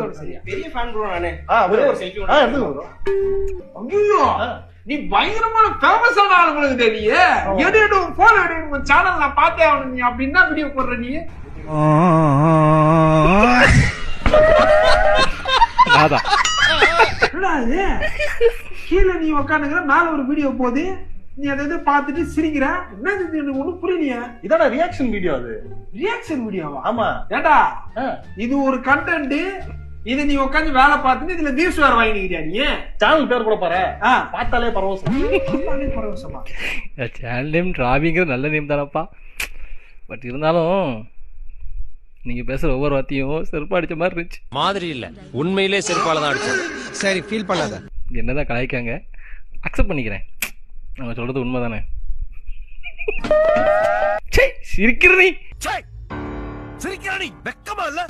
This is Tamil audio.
பண்றது சரியா பெரிய ஃபேன் ப்ரோ நானு. ஆ ஒரே bro. ஒரு செல்ஃபி ஆ எடுத்துங்க bro. ஐயோ! ஆ. நீ பயங்கரமான ஃபேமஸான ஆளு உங்களுக்கு தெரியே எடு எடு போன் எடு உங்க சேனல் நான் பார்த்தே ஆகணும் நீ. அப்படின்னா வீடியோ போடுற நீ? இது? கீழே நீ உக்காந்துங்கிற மேல ஒரு வீடியோ போகுது நீ அதை எது பார்த்துட்டு சிரிக்கிற. என்ன இது? எனக்கு ஒண்ணும் புரியலையே. இதான ரியாக்ஷன் வீடியோ அது. ரியாக்ஷன் வீடியோவா ஆமா. ஏண்டா? ஆ. இது ஒரு கண்டென்ட் இது நீ உட்காந்து வேலை பார்த்துட்டு இதுல வியூஸ் வேற வாங்கிக்கிறியா நீ? சேனல் பேர் கூட பாரு. ஆ. பார்த்தாலே பரவசம். எல்லாமே பரவசமா. சேனல் நேம் ராபிங்கிறது நல்ல நேம் தானப்பா. பட் இருந்தாலும் நீங்கள் பேசுகிற ஒவ்வொரு வார்த்தையும் செருப்பு அடிச்ச மாதிரி இருந்துச்சு. மாதிரி இல்ல. உண்மையிலே செருப்பால தான் அடிச்சது சரி ஃபீல் பண்ணாத. என்னதான் கலாய்க்காங்க. அக்செப்ட் பண்ணிக்கிறேன். அவங்க சொல்கிறது உண்மை தானே சிரிக்கிற நீ சிரிக்கிறானி வெக்கமா இல்ல?